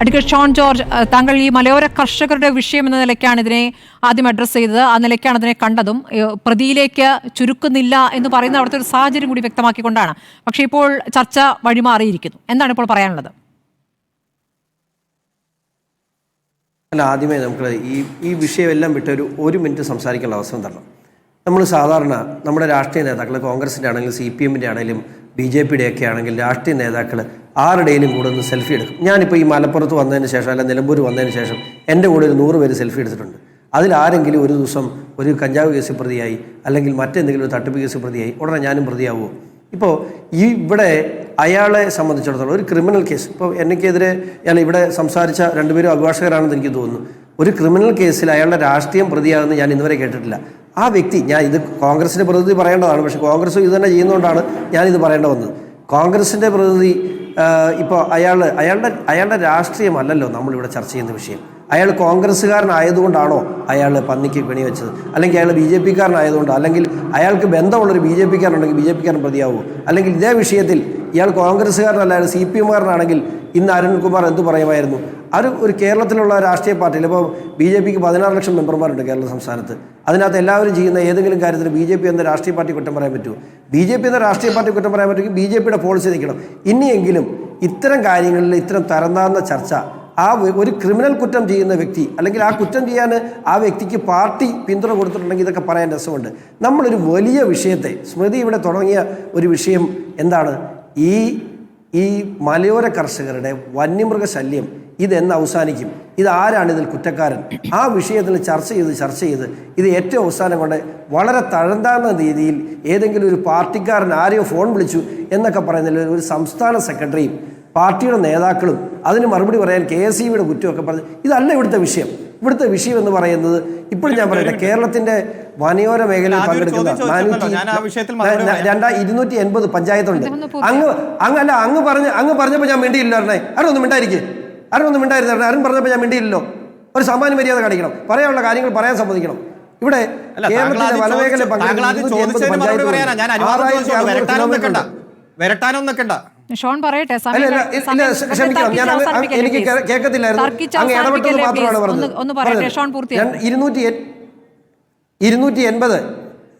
Advocate Shone George താങ്കൾ ഈ മലയോര കർഷകരുടെ വിഷയം എന്ന നിലയ്ക്കാണ് ഇതിനെ ആദ്യം അഡ്രസ്സ് ചെയ്തത്. ആ നിലയ്ക്കാണ് അതിനെ കണ്ടതും. പ്രതിയിലേക്ക് ചുരുക്കുന്നില്ല എന്ന് പറയുന്ന അവിടുത്തെ ഒരു സാഹചര്യം കൂടി വ്യക്തമാക്കിക്കൊണ്ടാണ്. പക്ഷേ ഇപ്പോൾ ചർച്ച വഴിമാറിയിരിക്കുന്നു. എന്താണ് ഇപ്പോൾ പറയാനുള്ളത്? അല്ല ആദ്യമേ നമുക്ക് ഈ ഈ വിഷയമെല്ലാം വിട്ട് ഒരു ഒരു മിനിറ്റ് സംസാരിക്കാനുള്ള അവസരം തരണം. നമ്മൾ സാധാരണ നമ്മുടെ രാഷ്ട്രീയ നേതാക്കൾ കോൺഗ്രസിന്റെ ആണെങ്കിലും സി പി എമ്മിന്റെ ആണെങ്കിലും ബി ജെ പിയുടെ ഒക്കെ ആണെങ്കിൽ രാഷ്ട്രീയ നേതാക്കൾ ആരുടെയും കൂടെ ഒന്ന് സെൽഫി എടുക്കും. ഞാനിപ്പോൾ ഈ മലപ്പുറത്ത് വന്നതിന് ശേഷം അല്ല നിലമ്പൂർ വന്നതിന് ശേഷം എന്റെ കൂടെ ഒരു നൂറ് പേര് സെൽഫി എടുത്തിട്ടുണ്ട്. അതിൽ ആരെങ്കിലും ഒരു ദിവസം ഒരു കഞ്ചാവ് കേസ് പ്രതിയായി അല്ലെങ്കിൽ മറ്റെന്തെങ്കിലും ഒരു തട്ടിപ്പ് കേസ് പ്രതിയായി ഉടനെ ഞാനും പ്രതിയാവുമോ ഇപ്പോൾ ഈ ഇവിടെ അയാളെ സംബന്ധിച്ചിടത്തോളം ഒരു ക്രിമിനൽ കേസ് ഇപ്പോൾ എനിക്കെതിരെ ഞാൻ ഇവിടെ സംസാരിച്ച രണ്ടുപേരും അഭിഭാഷകരാണെന്ന് എനിക്ക് തോന്നുന്നു. ഒരു ക്രിമിനൽ കേസിൽ അയാളുടെ രാഷ്ട്രീയം പ്രതിയാകുന്നു ഞാൻ ഇന്നുവരെ കേട്ടിട്ടില്ല. ആ വ്യക്തി ഞാൻ ഇത് കോൺഗ്രസിന്റെ പ്രതിനിധി പറയേണ്ടതാണ് പക്ഷേ കോൺഗ്രസ് ഇത് തന്നെ ചെയ്യുന്നതുകൊണ്ടാണ് ഞാനിത് പറയേണ്ട വന്നത്. കോൺഗ്രസിന്റെ പ്രതിനിധി ഇപ്പോൾ അയാൾ അയാളുടെ അയാളുടെ രാഷ്ട്രീയമല്ലല്ലോ നമ്മളിവിടെ ചർച്ച ചെയ്യുന്ന വിഷയം. അയാൾ കോൺഗ്രസ്സുകാരനായതുകൊണ്ടാണോ അയാൾ പന്നിക്ക് കെണി വെച്ചത്? അല്ലെങ്കിൽ അയാൾ ബി ജെ പിക്കാരനായതുകൊണ്ടോ? അല്ലെങ്കിൽ അയാൾക്ക് ബന്ധമുള്ളൊരു ബി ജെ പിക്കാരനുണ്ടെങ്കിൽ ബി ജെ പിക്കാരൻ പ്രതിയാവുമോ? അല്ലെങ്കിൽ ഇതേ വിഷയത്തിൽ ഇയാൾ കോൺഗ്രസ്സുകാരനല്ലായിരുന്നു സി പി എമ്മുകാരനാണെങ്കിൽ ഇന്ന് അരുൺകുമാർ എന്ത് പറയുമായിരുന്നു? അത് ഒരു കേരളത്തിലുള്ള രാഷ്ട്രീയ പാർട്ടിയിൽ ഇപ്പോൾ ബി ജെ പിക്ക് പതിനാറ് ലക്ഷം മെമ്പർമാരുണ്ട് കേരള സംസ്ഥാനത്ത്. അതിനകത്ത് എല്ലാവരും ചെയ്യുന്ന ഏതെങ്കിലും കാര്യത്തിൽ ബി ജെ പി എന്ന രാഷ്ട്രീയ പാർട്ടി കുറ്റം പറയാൻ പറ്റുമോ? ബി ജെ പി എന്ന രാഷ്ട്രീയ പാർട്ടി കുറ്റം പറയാൻ പറ്റുമെങ്കിൽ ബി ജെ പിയുടെ പോളിസി നിൽക്കണം. ഇനിയെങ്കിലും ഇത്തരം കാര്യങ്ങളിൽ ഇത്തരം തരംതാഴ്ന്ന ചർച്ച ആ ഒരു ക്രിമിനൽ കുറ്റം ചെയ്യുന്ന വ്യക്തി അല്ലെങ്കിൽ ആ കുറ്റം ചെയ്യാൻ ആ വ്യക്തിക്ക് പാർട്ടി പിന്തുണ കൊടുത്തിട്ടുണ്ടെങ്കിൽ ഇതൊക്കെ പറയാൻ രസമുണ്ട്. നമ്മളൊരു വലിയ വിഷയത്തെ സ്മൃതി ഇവിടെ തുടങ്ങിയ ഒരു വിഷയം എന്താണ്? ഈ ഈ മലയോര കർഷകരുടെ വന്യമൃഗ ശല്യം ഇതെന്ന് അവസാനിക്കും. ഇത് ആരാണ് ഇതിൽ കുറ്റക്കാരൻ? ആ വിഷയത്തിൽ ചർച്ച ചെയ്ത് ചർച്ച ചെയ്ത് ഇത് ഏറ്റവും അവസാനം കൊണ്ട് വളരെ തഴന്താന്ന രീതിയിൽ ഏതെങ്കിലും ഒരു പാർട്ടിക്കാരൻ ആരെയോ ഫോൺ വിളിച്ചു എന്നൊക്കെ പറയുന്നതിൽ ഒരു സംസ്ഥാന സെക്രട്ടറിയും പാർട്ടിയുടെ നേതാക്കളും അതിന് മറുപടി പറയാൻ കെ എസ് ഇ കുറ്റമൊക്കെ പറഞ്ഞ് ഇതല്ല ഇവിടുത്തെ വിഷയം. ഇവിടുത്തെ വിഷയം എന്ന് പറയുന്നത് ഇപ്പോൾ ഞാൻ പറയട്ടെ കേരളത്തിന്റെ വനയോര മേഖലയിൽ പങ്കെടുക്കുന്ന നാനൂറ്റി ചോദിച്ചല്ലോ. ഞാൻ ആ വിഷയത്തിൽ മറുപടി പറയാം. രണ്ടാ ഇരുന്നൂറ്റി എൺപത് പഞ്ചായത്തുണ്ട് അങ്ങ് അങ്ങ് അങ്ങല്ല അങ്ങ് പറഞ്ഞ് അങ്ങ് പറഞ്ഞപ്പോൾ ഞാൻ മിണ്ടിയില്ല അരണേ. ആരും ഒന്ന് മിണ്ടായിരിക്കേ. ആരും ഒന്ന് മിണ്ടായിരുന്നു ആരും പറഞ്ഞപ്പോൾ ഞാൻ മിണ്ടിയില്ലല്ലോ. ഒരു സമാന മര്യാദ കാണിക്കണം. പറയാനുള്ള കാര്യങ്ങൾ പറയാൻ സമ്മതിക്കണം. ഇവിടെ അല്ല കേരളത്തിലെ വനമേഖല ചോദിച്ച- താങ്കൾ ആദ്യം ചോദിച്ചതിന് മറുപടി ഷോൺ പറയട്ടെ എനിക്ക്. കേൾക്കത്തില്ലായിരുന്നു. ഒന്ന് പറയട്ടെ ഷോൺ ഇരുന്നൂറ്റി എൺപത്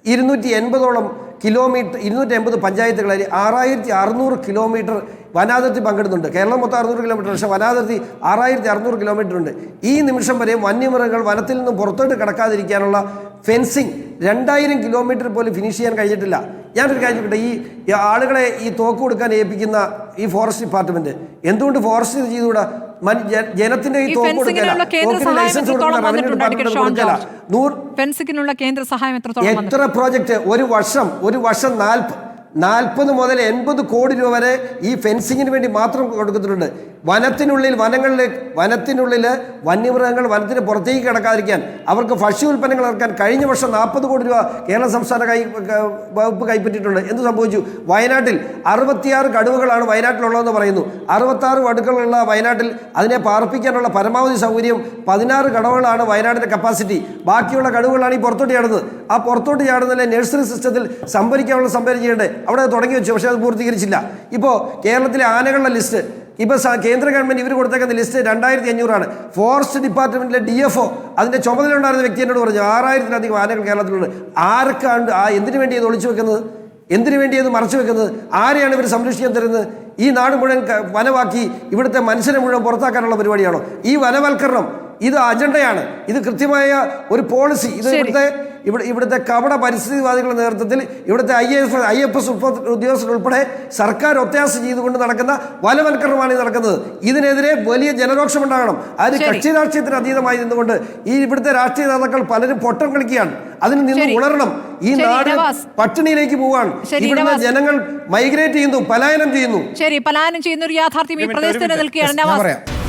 ഇരുന്നൂറ്റി എൺപതോളം കിലോമീറ്റർ ഇരുന്നൂറ്റി എൺപത് പഞ്ചായത്തുകളിൽ ആറായിരത്തി അറുന്നൂറ് കിലോമീറ്റർ വനാതിർത്തി പങ്കെടുത്തുണ്ട് കേരളം മൊത്തം അറുന്നൂറ് കിലോമീറ്റർ പക്ഷേ വനാതിർത്തി ആറായിരത്തി അറുന്നൂറ് കിലോമീറ്റർ ഉണ്ട്. ഈ നിമിഷം വരെ വന്യമൃഗങ്ങൾ വനത്തിൽ നിന്ന് പുറത്തോട്ട് കിടക്കാതിരിക്കാനുള്ള ഫെൻസിങ് രണ്ടായിരം കിലോമീറ്റർ പോലും ഫിനിഷ് ചെയ്യാൻ കഴിഞ്ഞിട്ടില്ല. ഞാനൊരു കാര്യം ചോദിക്കട്ടെ? ഈ ആളുകളെ ഈ തോക്ക് കൊടുക്കാൻ ഏൽപ്പിക്കുന്ന ഈ ഫോറസ്റ്റ് ഡിപ്പാർട്ട്മെന്റ് എന്തുകൊണ്ട് ഫോറസ്റ്റ് ചെയ്തുകൂടെ? ജനത്തിന്റെ ഈ തോക്ക് കൊടുക്കാൻ കൊടുക്കല. ലൈസൻസ് കൊടുക്കല. നൂറ് ഫെൻസിങ്ങിനുള്ള കേന്ദ്ര സഹായം എത്ര പ്രോജക്റ്റ് ഒരു വർഷം ഒരു വർഷം നാൽപ്പ നാൽപ്പത് മുതൽ എൺപത് കോടി രൂപ വരെ ഈ ഫെൻസിങ്ങിന് വേണ്ടി മാത്രം കൊടുക്കുന്നുണ്ട്. വനത്തിനുള്ളിൽ വനങ്ങളിൽ വനത്തിനുള്ളിൽ വന്യമൃഗങ്ങൾ വനത്തിന് പുറത്തേക്ക് കിടക്കാതിരിക്കാൻ അവർക്ക് ഭക്ഷ്യ ഉൽപ്പന്നങ്ങൾ ഇറക്കാൻ കഴിഞ്ഞ വർഷം നാൽപ്പത് കോടി രൂപ കേരള സംസ്ഥാന കൈ വകുപ്പ് കൈപ്പറ്റിയിട്ടുണ്ട്. എന്ത് സംഭവിച്ചു? വയനാട്ടിൽ അറുപത്തിയാറ് കടുവകളാണ് വയനാട്ടിലുള്ളതെന്ന് പറയുന്നു. അറുപത്താറ് വടുക്കളുള്ള വയനാട്ടിൽ അതിനെ പാർപ്പിക്കാനുള്ള പരമാവധി സൗകര്യം പതിനാറ് കടവുകളാണ് വയനാടിന്റെ കപ്പാസിറ്റി. ബാക്കിയുള്ള കടുവകളാണ് ഈ പുറത്തോട്ട് ചാടുന്നത്. ആ പുറത്തോട്ട് ചാടുന്നതിലെ നഴ്സറി സിസ്റ്റത്തിൽ സംഭരിക്കാനുള്ള സംഭരണം ചെയ്യേണ്ടത് അവിടെ തുടങ്ങി വെച്ചു പക്ഷേ അത് പൂർത്തീകരിച്ചില്ല. ഇപ്പോൾ കേരളത്തിലെ ആനകളുടെ ലിസ്റ്റ് ഇപ്പോൾ കേന്ദ്ര ഗവൺമെന്റ് ഇവർ കൊടുത്തേക്കുന്ന ലിസ്റ്റ് രണ്ടായിരത്തി അഞ്ഞൂറാണ് ഫോറസ്റ്റ് ഡിപ്പാർട്ട്മെന്റിലെ ഡി എഫ് ഒ അതിന്റെ ചുമതല ഉണ്ടായിരുന്ന വ്യക്തി എന്നോട് പറഞ്ഞു ആറായിരത്തിലധികം ആനകൾ കേരളത്തിലുണ്ട്. ആർക്കാണ് ആ എന്തിനു വേണ്ടി അത് ഒളിച്ചു വെക്കുന്നത്? എന്തിനു വേണ്ടി അത് മറച്ചു വെക്കുന്നത്? ആരെയാണ് ഇവർ സംരക്ഷിക്കാൻ തരുന്നത്? ഈ നാട് മുഴുവൻ വനവാക്കി വനമാക്കി ഇവിടുത്തെ മനുഷ്യനെ മുഴുവൻ പുറത്താക്കാനുള്ള പരിപാടിയാണോ? ഈ വനവൽക്കരണം ഇത് അജണ്ടയാണ്. ഇത് കൃത്യമായ ഒരു പോളിസി ഇത്. ഇവിടുത്തെ ഇവിടെ ഇവിടുത്തെ കപട പരിസ്ഥിതിവാദികളുടെ നേതൃത്വത്തിൽ ഇവിടുത്തെ I F I F S ഉദ്യോഗസ്ഥർ ഉൾപ്പെടെ സർക്കാർ ഒത്താശ ചെയ്തുകൊണ്ട് നടക്കുന്ന വലവൽക്കരണമാണ് ഈ നടക്കുന്നത്. ഇതിനെതിരെ വലിയ ജനരോക്ഷം ഉണ്ടാകണം. അതിന്. കക്ഷി രാഷ്ട്രീയത്തിന് അതീതമായി നിന്നുകൊണ്ട് ഈ ഇവിടുത്തെ രാഷ്ട്രീയ നേതാക്കൾ പലരും പൊട്ടം കളിക്കുകയാണ്. അതിന് നിന്ന് ഉണരണം. ഈ നാട്. പട്ടിണിയിലേക്ക് പോവാണ് ഇവിടുത്തെ ജനങ്ങൾ മൈഗ്രേറ്റ് ചെയ്യുന്നു പലായനം ചെയ്യുന്നു. ശരി പലായനം ചെയ്യുന്ന ഒരു യാഥാർത്ഥ്യം ഈ പ്രദേശത്ത്. നിൽക്കുകയാണ് പറയാം.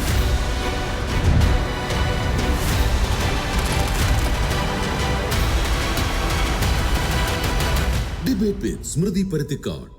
ഡിബേറ്റ് വിത്ത് സ്മൃതി പരുത്തിക്കാട്